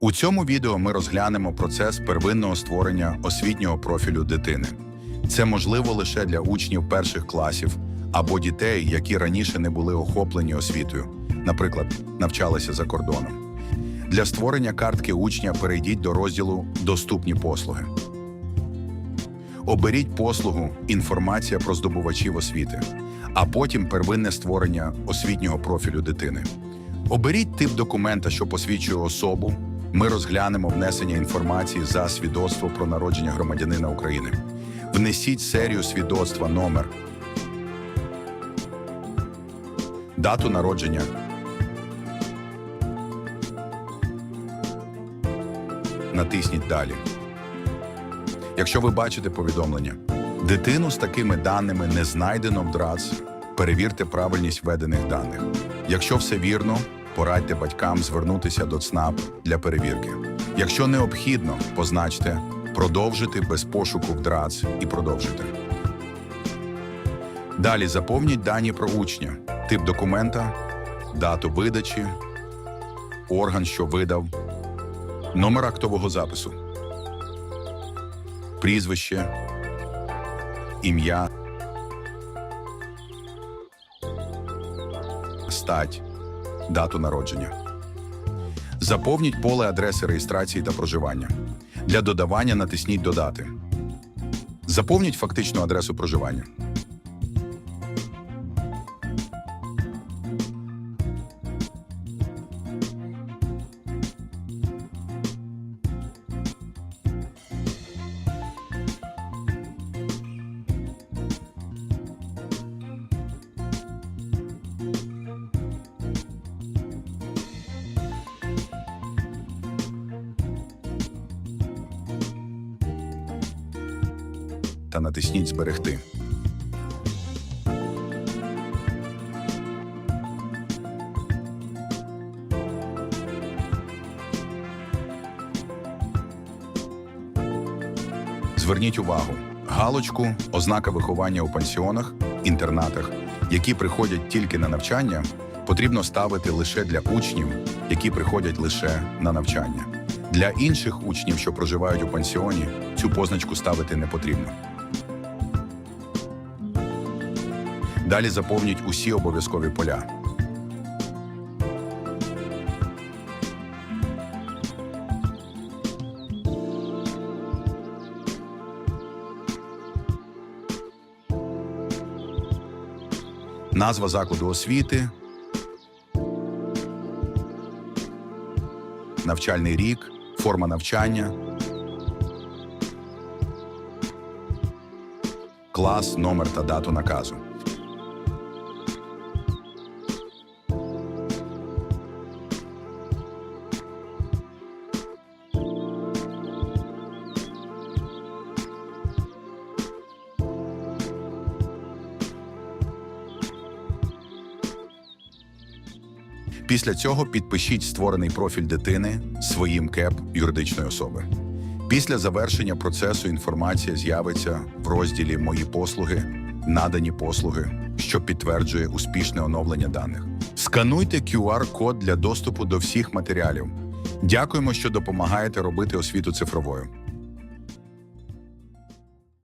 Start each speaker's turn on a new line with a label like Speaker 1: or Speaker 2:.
Speaker 1: У цьому відео ми розглянемо процес первинного створення освітнього профілю дитини. Це можливо лише для учнів перших класів або дітей, які раніше не були охоплені освітою, наприклад, навчалися за кордоном. Для створення картки учня перейдіть до розділу Доступні послуги. Оберіть послугу Інформація про здобувачів освіти, а потім первинне створення освітнього профілю дитини. Оберіть тип документа, що посвідчує особу. Ми розглянемо внесення інформації за свідоцтво про народження громадянина України. Внесіть серію свідоцтва номер, дату народження. Натисніть далі. Якщо ви бачите повідомлення, дитину з такими даними не знайдено в ДРАЦ, перевірте правильність введених даних. Якщо все вірно, порадьте батькам звернутися до ЦНАП для перевірки. Якщо необхідно, позначте продовжити без пошуку в ДРАЦ і продовжити. Далі заповніть дані про учня, тип документа, дату видачі, орган, що видав, номер актового запису, прізвище, ім'я, стать, дату народження. Заповніть поле адреси реєстрації та проживання. Для додавання натисніть Додати. Заповніть фактичну адресу проживання. Та натисніть Зберегти. Зверніть увагу: галочку, ознака виховання у пансіонах, інтернатах, які приходять тільки на навчання, потрібно ставити лише для учнів, які приходять лише на навчання. Для інших учнів, що проживають у пансіоні, цю позначку ставити не потрібно. Далі заповніть усі обов'язкові поля. Назва закладу освіти, навчальний рік, форма навчання, клас, номер та дату наказу. Після цього підпишіть створений профіль дитини своїм КЕП юридичної особи. Після завершення процесу інформація з'явиться в розділі Мої послуги, надані послуги, що підтверджує успішне оновлення даних. Скануйте QR-код для доступу до всіх матеріалів. Дякуємо, що допомагаєте робити освіту цифровою.